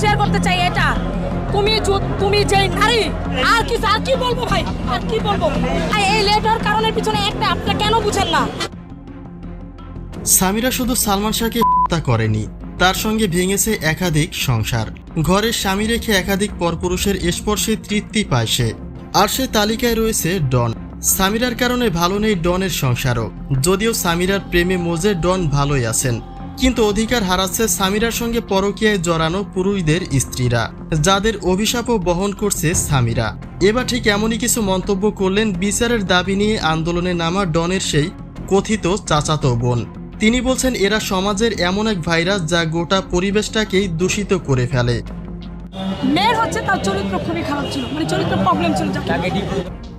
Share করতে চাই এটা। তুমি তুমি যে নারী, আর কি আর কি বলব ভাই? আর কি বলব? এই লেটার কারণের পিছনে একটা আপনারা কেন বুঝেন না? সামিরা শুধু সালমান শাহকে হত্যা করেনি, তার সঙ্গে ভেঙেছে একাধিক সংসার। ঘরের স্বামী রেখে একাধিক পরপুরুষের স্পর্শে তৃপ্তি পায় সে, আর সে তালিকায় রয়েছে ডন। সামিরার কারণে ভালো নেই ডনের সংসারও, যদিও সামিরার প্রেমে মোজে ডন ভালোই আছেন। কিন্তু অধিকার হারাচ্ছে সামিরার সঙ্গে পরকীয়ায় জড়ানো পুরুষদের স্ত্রীরা, যাদের অভিশাপও বহন করছে সামিরা। এবার ঠিক এমনই কিছু মন্তব্য করলেন বিচারের দাবি নিয়ে আন্দোলনে নামা ডনের সেই কথিত চাচাতো বোন। তিনি বলছেন, এরা সমাজের এমন এক ভাইরাস যা গোটা পরিবেশটাকেই দূষিত করে ফেলে। মেয়ের হচ্ছে তার চরিত্র খুবই খারাপ ছিল মানে চরিত্র প্রবলেম ছিল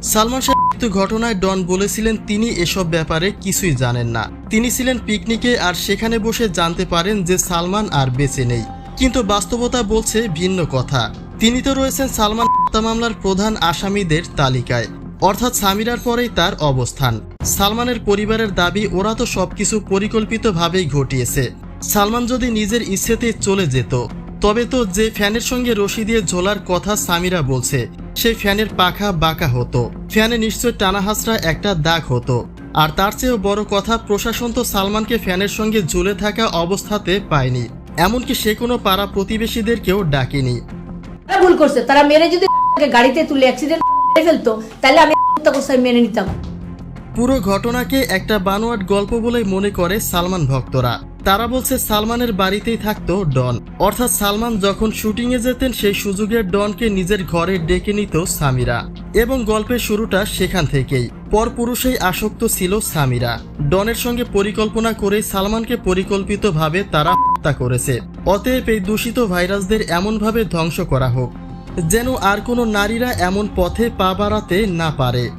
সালমান শাহ মৃত্যু ঘটনায় ডন বলেছিলেন তিনি এসব ব্যাপারে কিছুই জানেন না। তিনি ছিলেন পিকনিকে আর সেখানে বসে জানতে পারেন যে সালমান আর বেঁচে নেই। কিন্তু বাস্তবতা বলছে ভিন্ন কথা। তিনি তো রয়েছেন সালমান হত্যা মামলার প্রধান আসামিদের তালিকায়। অর্থাৎ সামিরার পরেই তার অবস্থান। সালমানের পরিবারের দাবি ওরা তো সবকিছু পরিকল্পিতভাবেই ঘটিয়েছে। সালমান যদি নিজের ইচ্ছেতে চলে যেত তবে তো যে ফ্যানের সঙ্গে রশি দিয়ে ঝোলার কথা সামিরা বলছে সেই ফ্যানের পাখা বাঁকা হতো। ফ্যানে নিশ্চয় টানা হাসরা একটা দাগ হতো। আর তার চেয়েও বড় কথা প্রশাসন তো সালমানকে ফ্যানের সঙ্গে ঝুলে থাকা অবস্থাতে পায়নি। এমনকি সে কোনো পাড়া প্রতিবেশীদেরকেও ডাকেনি। ভুল করছে। তারা মেরে যদি গাড়িতে তুলে অ্যাক্সিডেন্ট ফেলতো তাহলে আমি আমি মেনে নিতাম। পুরো ঘটনাকে একটা বানোয়াট গল্প বলেই মনে করে সালমান ভক্তরা। তারা বলছে সালমানের বাড়িতেই থাকতো ডন। অর্থাৎ সালমান যখন শুটিংয়ে যেতেন, সেই সুযোগের ডনকে নিজের ঘরে ডেকে নিত সামিরা। এবং গল্পের শুরুটা সেখান থেকেই। পরপুরুষেই আসক্ত ছিল সামিরা। ডনের সঙ্গে পরিকল্পনা করে সালমানকে পরিকল্পিতভাবে তারা হত্যা করেছে। অতএব এই দূষিত ভাইরাসদের এমনভাবে ধ্বংস করা হোক। যেন আর কোনো নারীরা এমন পথে পা বাড়াতে না পারে।